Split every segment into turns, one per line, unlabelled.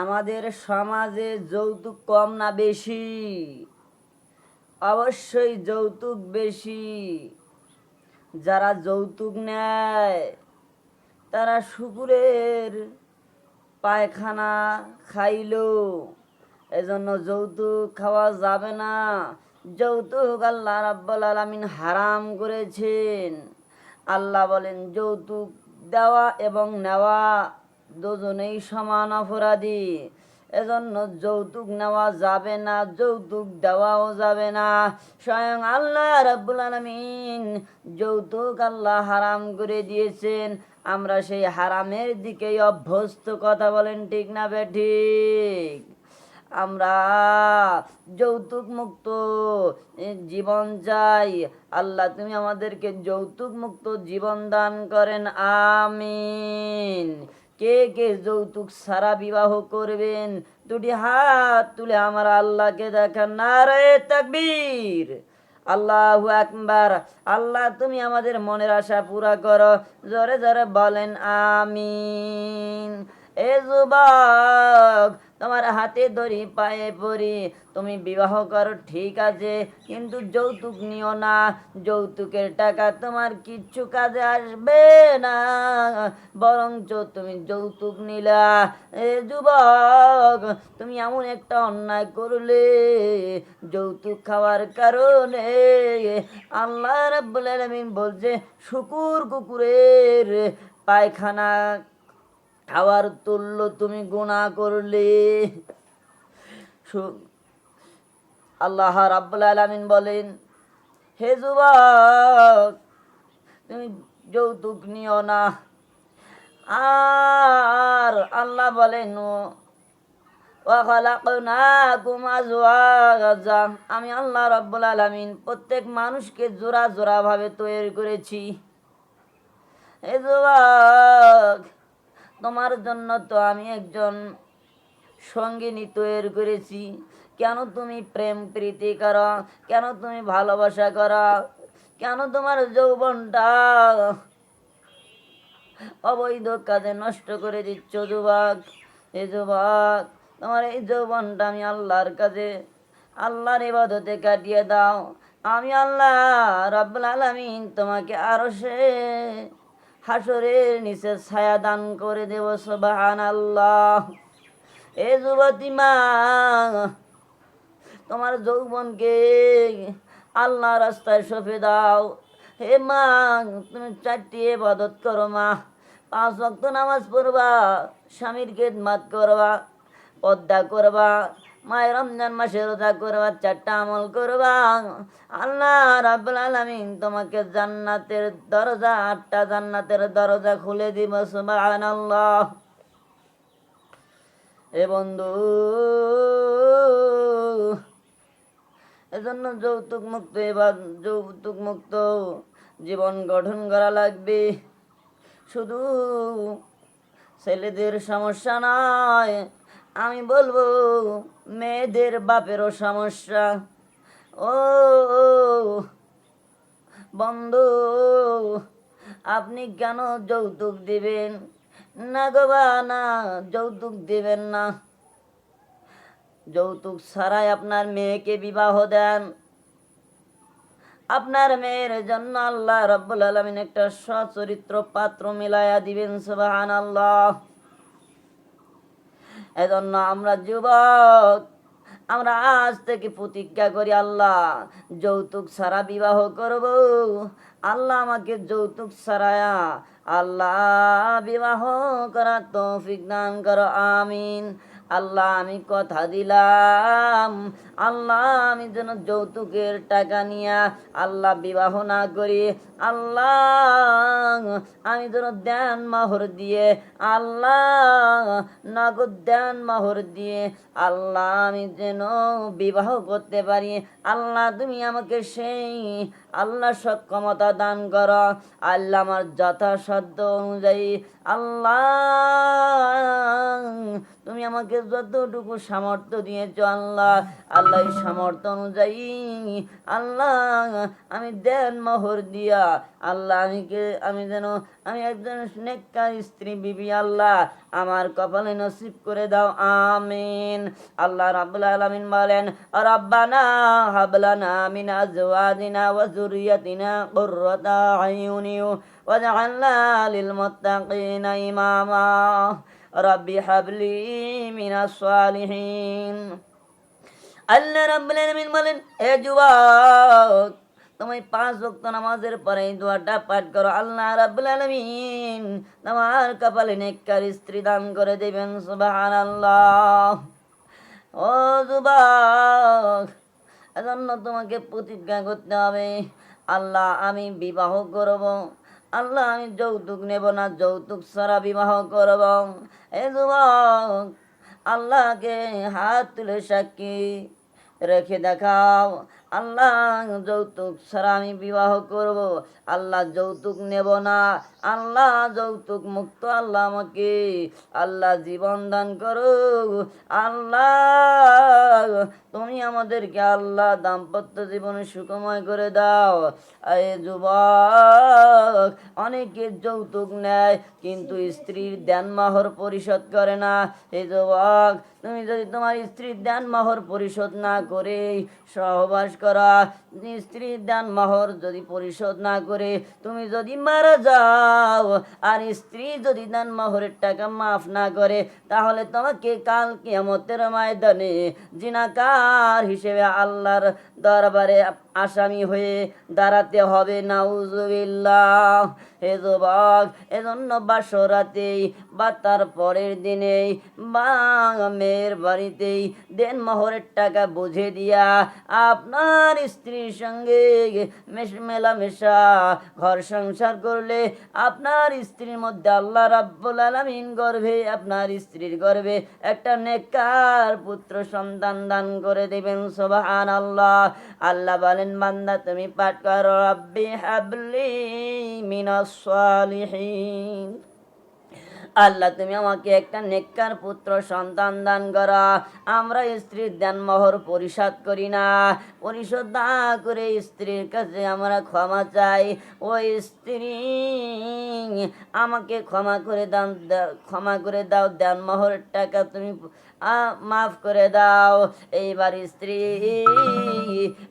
আমাদের সমাজে যৌতুক কম না বেশি? অবশ্যই যৌতুক বেশি। যারা যৌতুক নেয়, তারা শুকুরের পায়খানা খাইলো। এজন্য যৌতুক খাওয়া যাবে না। যৌতুক আল্লাহ রাব্বুল আলামিন হারাম করেছেন। আল্লাহ বলেন, যৌতুক দেওয়া এবং নেওয়া দুজনেই সমান অপরাধী। এজন্য যৌতুক নেওয়া যাবে না, যৌতুক দেওয়াও যাবে না। স্বয়ং আল্লাহ রাব্বুল আলামিন যৌতুক আল্লাহ হারাম করে দিয়েছেন। আমরা সেই হারামের দিকেই অভ্যস্ত, কথা বলেন ঠিক না বে ঠিক? আমরা যৌতুক মুক্ত জীবন চাই। আল্লাহ, তুমি আমাদেরকে যৌতুক মুক্ত জীবন দান করেন, আমিন। কে কে যৌতুক সারা বিবাহ করবেন? দুটি হাত তুলে আমার আল্লাহকে দেখান। নারায় তাকবীর। আল্লাহু আকবার। আল্লাহ, তুমি আমাদের মনের আশা পুরা করো। জোরে জোরে বলেন, আমিন। এ যুবক তোমার হাতে ধরি পায়ে পড়ি তুমি বিবাহ করো, ঠিক আছে, কিন্তু যৌতুক নিও না। যৌতুকের টাকা তোমার কিচ্ছু কাজে আসবে না। বরঞ্চ তুমি যৌতুক নিলা। এ যুবক, তুমি এমন একটা অন্যায় করলে, যৌতুক খাওয়ার কারণে আল্লাহ রাব্বুল আলামিন বলছে, শুকুর কুকুরের পায়খানা খাওয়ার তুল্য তুমি গুণা করলে। আল্লাহ রাবুল আলমিন বলেন, হে যুবক, তুমি যৌতুক নিও না। আর আল্লাহ বলেন আমি আল্লাহ রব্বুল আলমিন প্রত্যেক মানুষকে জোড়া জোড়া ভাবে তৈরি করেছি। এ যুবক তোমার জন্য তো আমি একজন সঙ্গিনী তৈরি করেছি। কেন তুমি প্রেম প্রীতি করো? কেন তুমি ভালোবাসা করো? কেন তোমার যৌবনটা অবৈধ কাজে নষ্ট করে দিচ্ছ যুবক? এ যুবক, তোমার এই যৌবনটা আমি আল্লাহর কাছে, আল্লাহর ইবাদতে কাটিয়ে দাও। আমি আল্লাহ রাব্বুল আলামিন তোমাকে আরও সে হাসরের নিচে ছায়া দান করে দেব সুবহান আল্লাহ এ যুবতী মা, তোমার যৌবনকে আল্লাহ রাস্তায় সঁপে দাও। হে মা, তুমি চারটি এবাদত করো মা। পাঁচ ওয়াক্ত নামাজ পড়বা, স্বামীর খেদমাত করবা, পদ্মা করবা মায়ের রমজান মাসে রোজা করবা চারটা আমল করবা। আল্লাহ রাব্বুল আলামিন তোমাকে জান্নাতের দরজা, আটটা জান্নাতের দরজা খুলে দিব, সুবহানাল্লাহ। এ বন্ধু, এজন্য যৌতুক মুক্ত, এবার যৌতুক মুক্ত জীবন গঠন করা লাগবে। শুধু ছেলেদের সমস্যা নয় আমি বলব, মেয়েদের বাপেরও সমস্যা। ও, বন্ধু, আপনি কেন যৌতুক দিবেন? না গো বা, না, যৌতুক দিবেন না। যৌতুক ছাড়াই আপনার মেয়েকে বিবাহ দেন। আপনার মেয়ের জন্য আল্লাহ রব্বুল আলমিন একটা সচরিত্র পাত্র মিলাইয়া দিবেন সুবাহান আল্লাহ এজন্য আমরা যুবক, আমরা আজ থেকে প্রতিজ্ঞা করি, আল্লাহ, যৌতুক ছাড়া বিবাহ করব। আল্লাহ আমাকে যৌতুক ছাড়ায়া আল্লাহ বিবাহ করা তৌফিক দান করো, আমিন। আল্লাহ আমি কথা দিলাম। আল্লাহ আমি যেন যৌতুকের টাকা নিয়া আল্লাহ বিবাহ না করি। আল্লাহ আমি যেন দেন মাহর দিয়ে। আল্লাহ নগদ দেন মাহর দিয়ে। আল্লাহ আমি যেন বিবাহ করতে পারি। আল্লাহ তুমি আমাকে সেই আল্লাহ সক্ষমতা দান করো। আল্লাহ আমার যথাসাধ্য অনুযায়ী। আল্লাহ তুমি আমাকে যতটুকু সামর্থ্য দিয়েছ আল্লাহ আল্লাহ সামর্থ্য অনুযায়ী। আল্লাহ, আমি দেন মোহর দিয়া, আল্লাহ, আমি কে, আমি যেন, আমি একজন নেককার স্ত্রী বিবি আল্লাহ, আমার কপালে নসিব করে দাও, আমিন। আল্লাহ রাব্বুল আলামিন বলেন, রব্বানা হাবলানা মিন আজওয়াজিনা ওয়া কুররাতা আয়ুনি ওয়াজআলনা লিল মুত্তাকিনা ইমামা। রব্বি হাবলি মিনাস সালিহিন আল্লাহ রাব্বুল আলামিন বলেন হে যুবক, তুমি পাঁচ ওয়াক্ত নামাজের পরে এই দোয়াটা পাঠ করো। আল্লাহ রাব্বুল আলামিন তোমার কপালে নেককার স্ত্রী দান করে দেবেন, সুবহানাল্লাহ। ও যুবক, এজন্য তোমাকে প্রতিজ্ঞা করতে হবে। আল্লাহ, আমি বিবাহ করব। আল্লাহ, আমি যৌতুক নেব না, যৌতুক ছাড়া বিবাহ করব। এ যুবক, আল্লাহকে হাত তুলে সাক্ষী রেখে দেখাও। আল্লাহ যৌতুক ছাড়া আমি বিবাহ করব। আল্লাহ যৌতুক নেব না। আল্লাহ যৌতুক মুক্ত আল্লাহ আমাকে। আল্লাহ জীবন দান করো আল্লাহ, তুমি আমাদেরকে আল্লাহ দাম্পত্য জীবনে সুখময় করে দাও। এ যুবক, অনেকে যৌতুক নেয়, কিন্তু স্ত্রীর দেন মাহর পরিশোধ করে না। এ যুবক, তুমি যদি তোমার স্ত্রীর দেন মাহর পরিশোধ না করে সহবাস করা। স্ত্রীর দান মহর যদি পরিশোধ না করে, তুমি যদি মারা যাও আর স্ত্রী যদি দান মহরের টাকা মাফ না করে, তাহলে তোমাকে কাল কিয়ামতের ময়দানে জিনাকার হিসেবে আল্লাহর দরবারে আসামি হয়ে দাঁড়াতে হবে। নাউজুবিল্লাহ। হে যুবক, এজন্য বাসরাতেই বা তার পরের দিনেই বা মেয়ের বাড়িতেই দেন মহরের টাকা বুঝে দিয়া আপনার স্ত্রীর সঙ্গে মেশ- মেলামেশা, ঘর সংসার করলে আপনার স্ত্রীর মধ্যে আল্লাহ রাব্বুল আলামিন গর্ভে, আপনার স্ত্রীর গর্ভে একটা নেকার পুত্র সন্তান দান করে দেবেন সুবহান আল্লাহ আল্লাহ বলেন, বান্দা, তুমি পাঠ করো, রব্বি হাবলি মিনাস সালিহিন। আল্লাহ, তুমি আমাকে একটা নেককার পুত্র, সন্তান দান করা। আমরা স্ত্রীর দান মোহর পরিশোধ করি না। পরিশোধ না করে স্ত্রীর কাছে আমরা ক্ষমা চাই। ওই স্ত্রী আমাকে ক্ষমা করে দাও, দা- ক্ষমা করে দাও। দান মোহরের টাকা তুমি মাফ করে দাও। এইবার স্ত্রী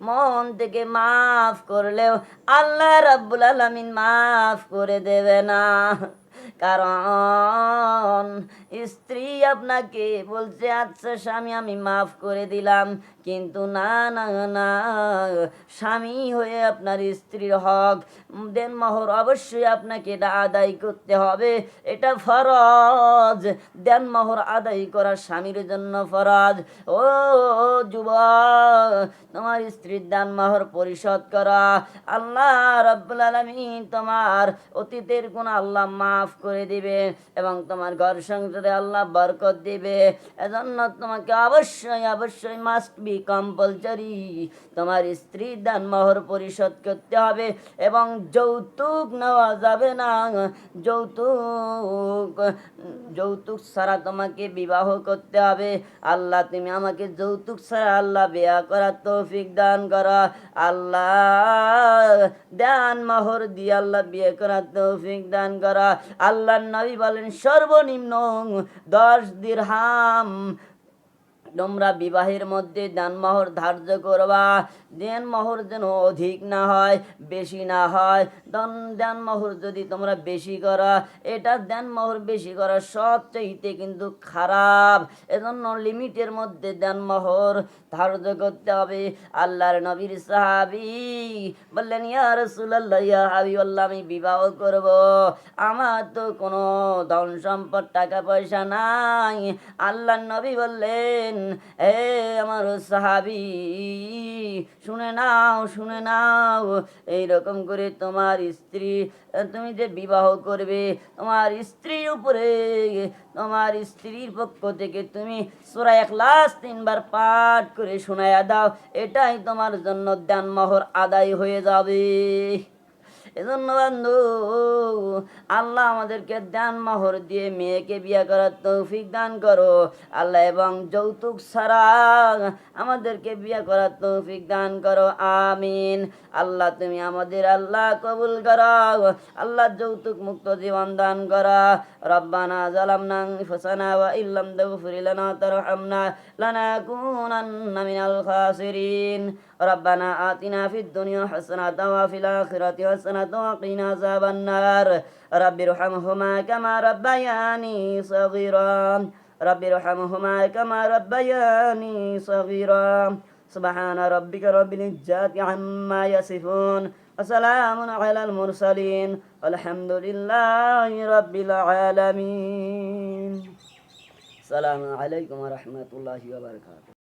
মন থেকে মাফ করলেও আল্লাহ রাব্বুল আলামিন মাফ করে দেবে না। কারণ স্ত্রী আপনাকে বলছে আচ্ছা স্বামী আমি মাফ করে দিলাম। কিন্তু না না না। স্বামী হয়ে আপনার স্ত্রীর হক দেন মোহর অবশ্যই আপনাকে এটা আদায় করতে হবে। এটা ফরজ। দেন মোহর আদায় করা স্বামীর জন্য ফরজ। ও যুবক, তোমার স্ত্রীর দান মোহর পরিশোধ করা। আল্লাহ রব্বুল আলামিন তোমার অতীতের কোন আল্লাহ মাফ করে দিবে এবং তোমার ঘর সংসারে আল্লাহ বরকত দিবে। এজন্য তোমাকে অবশ্যই অবশ্যই মাস্ট বি কম্পালসারি তোমার স্ত্রীর দান মহর পরিশোধ করতে হবে এবং যৌতুক নেওয়া যাবে না। যৌতুক যৌতুক ছাড়া তোমাকে বিবাহ করতে হবে। আল্লাহ, তুমি আমাকে যৌতুক ছাড়া আল্লাহ বিয়া করার তৌফিক দান করা। আল্লাহ, দান মহর দিয়ে আল্লাহ বিয়ে করার তৌফিক দান করা। আল্লাহ নবী বলেন, সর্বনিম্ন দশ দিরহাম তোমরা বিবাহের মধ্যে দানমোহর ধার্য করবা। দেনমোহর যেন অধিক না হয়, বেশি না হয়। দন, দেনমোহর যদি তোমরা বেশি করা, এটা দেনমোহর বেশি করা সবচাইতে কিন্তু খারাপ। এজন্য লিমিটের মধ্যে দেনমোহর ধার্য করতে হবে। আল্লাহর নবীর সাহাবি বললেন, ইয়া রাসূলুল্লাহ, ইয়া হাবিবাল্লাহ, আমি বিবাহ করব। আমার তো কোনো ধন সম্পদ টাকা পয়সা নাই। আল্লাহর নবী বললেন হে আমার সাহাবি, শুনে নাও শুনে নাও, এইরকম করে তোমার স্ত্রী, তুমি যে বিবাহ করবে, তোমার স্ত্রীর উপরে, তোমার স্ত্রীর পক্ষ থেকে তুমি সোরা এক লাশ তিনবার পাঠ করে শোনায়া দাও, এটাই তোমার জন্য দান মোহর আদায় হয়ে যাবে। এজন্য আল্লাহ আমাদেরকে দান মহর দিয়ে মেয়েকে বিয়ে করার তৌফিক দান করো। আল্লাহ এবং যৌতুক ছাড়া আমাদেরকে বিয়ে করার তৌফিক দান করো। আমিন। আল্লাহ তুমি আমাদের আল্লাহ কবুল করো। আল্লাহ যৌতুক মুক্ত জীবন দান করো। রব্বানা জালাম জালামনা আনফুসানা ওয়া ইল্লাম তাগফির লানা লানাকুনান্না মিনাল খাসিরিন। ربنا آتنا في الدنيا حسنة وفي الآخرة حسنة وقنا عذاب النار. رب ارحمهما كما ربياني صغيرا. رب ارحمهما كما ربياني صغيرا. سبحان ربك رب العزة عما يصفون. وسلام على المرسلين. والحمد لله رب العالمين. السلام عليكم ورحمة الله وبركاته.